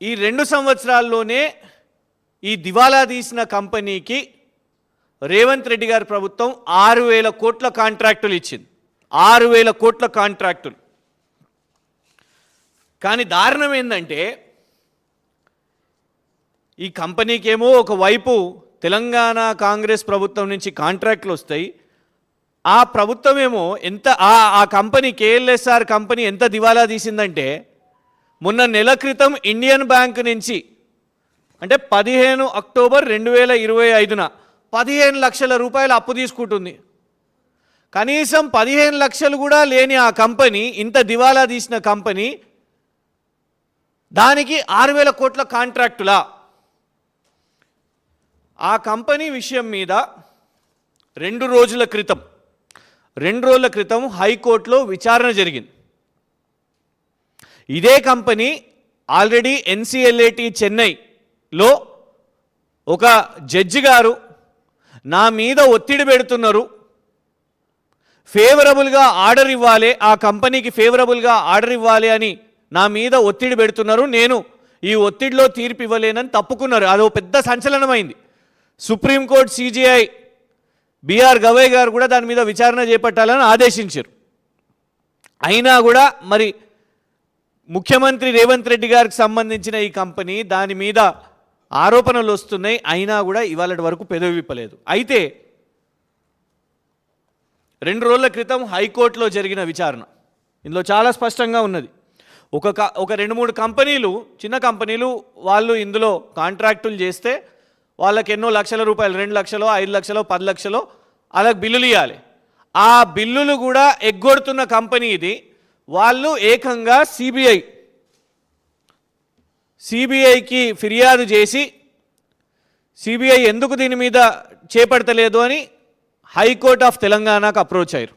ఈ రెండు సంవత్సరాల్లోనే ఈ దివాలా తీసిన కంపెనీకి రేవంత్ రెడ్డి గారి ప్రభుత్వం ఆరు వేల కోట్ల కాంట్రాక్టులు ఇచ్చింది. ఆరు వేల కోట్ల కాంట్రాక్టులు. కానీ దారుణం ఏంటంటే ఈ కంపెనీకి ఏమో ఒకవైపు తెలంగాణ కాంగ్రెస్ ప్రభుత్వం నుంచి కాంట్రాక్టులు వస్తాయి. ఆ ప్రభుత్వం ఏమో ఎంత ఆ కంపెనీ కేఎల్ఎస్ఆర్ కంపెనీ ఎంత దివాలా తీసిందంటే మొన్న నెల క్రితం ఇండియన్ బ్యాంక్ నుంచి అంటే పదిహేను అక్టోబర్ రెండు వేల ఇరవై ఐదున పదిహేను లక్షల రూపాయలు అప్పు తీసుకుంటుంది. కనీసం పదిహేను లక్షలు కూడా లేని ఆ కంపెనీ ఇంత దివాలా తీసిన కంపెనీ దానికి ఆరు వేల కోట్ల కాంట్రాక్టులా. ఆ కంపెనీ విషయం మీద రెండు రోజుల క్రితం రెండు రోజుల క్రితం హైకోర్టులో విచారణ జరిగింది. ఇదే కంపెనీ ఆల్రెడీ ఎన్సిఎల్ఏటి చెన్నైలో ఒక జడ్జి గారు నా మీద ఒత్తిడి పెడుతున్నారు. ఫేవరబుల్గా ఆర్డర్ ఇవ్వాలి ఆ కంపెనీకి ఫేవరబుల్గా ఆర్డర్ ఇవ్వాలి అని నా మీద ఒత్తిడి పెడుతున్నారు. నేను ఈ ఒత్తిడిలో తీర్పు ఇవ్వలేనని తప్పుకున్నారు. అదో పెద్ద సంచలనమైంది. Supreme Court CJI BR Gavai గారు కూడా దాని మీద విచారణ చేపట్టాలని ఆదేశించారు. అయినా కూడా మరి ముఖ్యమంత్రి రేవంత్ రెడ్డి గారికి సంబంధించిన ఈ కంపెనీ దాని మీద ఆరోపణలు వస్తున్నాయి. అయినా కూడా ఇవాళ వరకు పెదవిప్పలేదు అయితే రెండు రోజుల క్రితం హైకోర్టులో జరిగిన విచారణ. ఇందులో చాలా స్పష్టంగా ఉన్నది. ఒక క- ఒక రెండు మూడు కంపెనీలు చిన్న కంపెనీలు వాళ్ళు ఇందులో కాంట్రాక్టులు చేస్తే వాళ్ళకి ఎన్నో లక్షల రూపాయలు రెండు లక్షలు ఐదు లక్షలు పది లక్షలు అలా బిల్లులు ఇవ్వాలి ఆ బిల్లులు కూడా ఎగ్గొడుతున్న కంపెనీ ఇది. వాళ్ళు ఏకంగా సిబిఐ సిబిఐకి ఫిర్యాదు చేసి సిబిఐ ఎందుకు దీని మీద చేపడతలేదు అని హైకోర్ట్ ఆఫ్ తెలంగాణకు అప్రోచ్ అయ్యారు.